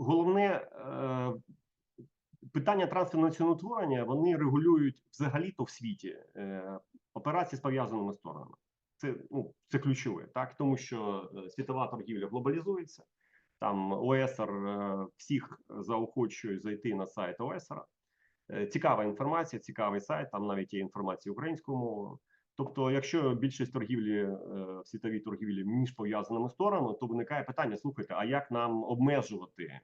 Головне е, питання трансферного ціноутворення вони регулюють взагалі-то в світі е, операції з пов'язаними сторонами. Це ну це ключове, так тому що е, світова торгівля глобалізується. Там ОЕСР всіх заохочує зайти на сайт ОЕСР. Е, Цікава інформація, цікавий сайт. Там навіть є інформація українською мовою. Тобто, якщо більшість торгівлі е, в світовій торгівлі між пов'язаними сторонами, то виникає питання: слухайте, а як нам обмежувати е,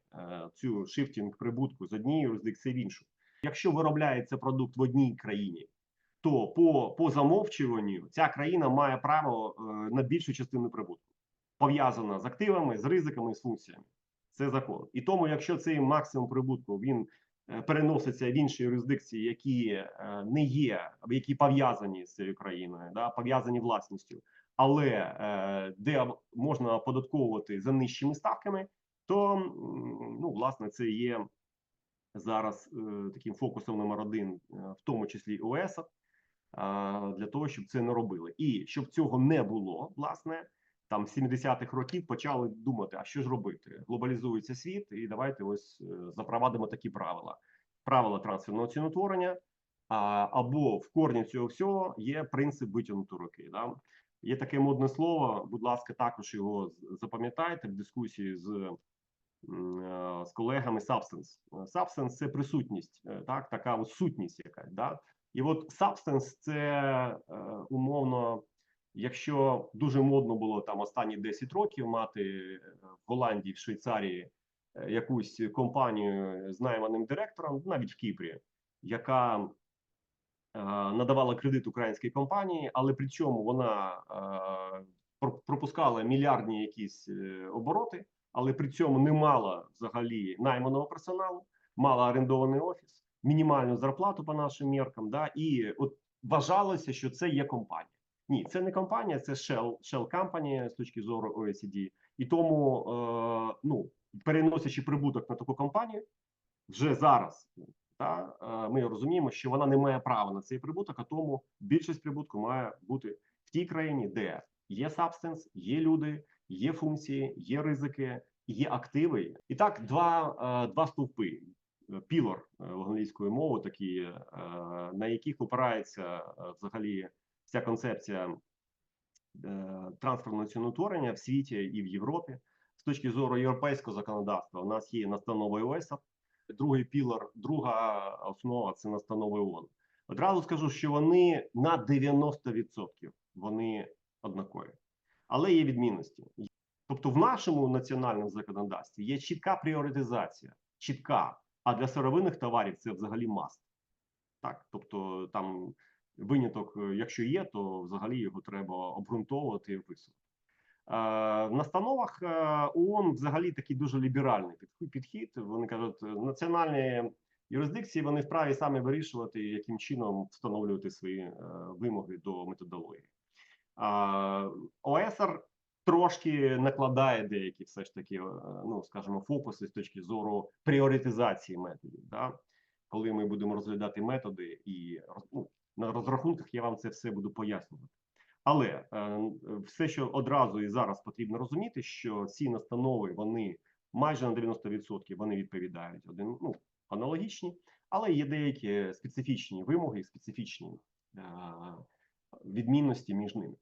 цю шифтінг прибутку з однієї юрисдикції в іншу? Якщо виробляється продукт в одній країні, то по, по замовчуванню ця країна має право е, на більшу частину прибутку, пов'язана з активами, з ризиками, з функціями. Це закон. І тому, якщо цей максимум прибутку він переноситься в інші юрисдикції, які е, не є, які пов'язані з цією країною, да, пов'язані власністю, але е, де можна оподатковувати за нижчими ставками, то ну, власне це є зараз е, таким фокусом номер один, е, в тому числі ОЕС, для того, щоб це не робили, і щоб цього не було, власне. Там з 70-х років почали думати, а що ж робити? Глобалізується світ, і давайте ось е, запровадимо такі правила: правила трансферного ціноутворення, а, або в корні цього всього є принцип витягнутої руки. Да? Є таке модне слово. Будь ласка, також його запам'ятайте в дискусії з, е, з колегами. Substance. Substance – це присутність, е, так, така от сутність якась. Да? І от substance – це умовно. Якщо дуже модно було там останні 10 років мати е, в Голландії, в Швейцарії е, якусь компанію з найманим директором, навіть в Кіпрі, яка е, надавала кредит українській компанії, але при цьому вона е, про- пропускала мільярдні якісь обороти, але при цьому не мала взагалі найманого персоналу, мала орендований офіс, мінімальну зарплату по нашим міркам. Да, і от вважалося, що це є компанія. Ні, це не компанія, це shell, shell company з точки зору OECD. І тому, е, ну, переносячи прибуток на таку компанію, вже зараз та, е, ми розуміємо, що вона не має права на цей прибуток, а тому більшість прибутку має бути в тій країні, де є substance, є люди, є функції, є ризики, є активи. І так, два, е, два стовпи. Пілор англійською мовою, такі, е, на яких опирається е, взагалі вся концепція е, трансферного ціноутворення в світі і в Європі. З точки зору європейського законодавства, у нас є настанови ОЕСА, другий пілор, друга основа це настанови ООН. Одразу скажу, що вони на 90% вони однакові, але є відмінності. Тобто, в нашому національному законодавстві є чітка пріоритизація, чітка. А для сировинних товарів це взагалі маст. Так, тобто там виняток, е, якщо є, то взагалі його треба обґрунтовувати і описувати. Е, в настановах е, ООН взагалі такий дуже ліберальний підхід-. Вони кажуть, національні юрисдикції вони вправі самі вирішувати, яким чином встановлювати свої вимоги до методології. ОЕСР трошки накладає деякі все ж таки, ну скажімо, фокуси з точки зору пріоритизації методів. Да? Коли ми будемо розглядати методи і ну, на розрахунках, я вам це все буду пояснювати. Але е, все, що одразу і зараз потрібно розуміти, що ці настанови вони майже на 90% вони відповідають один ну, аналогічні, але є деякі специфічні вимоги, специфічні е, відмінності між ними.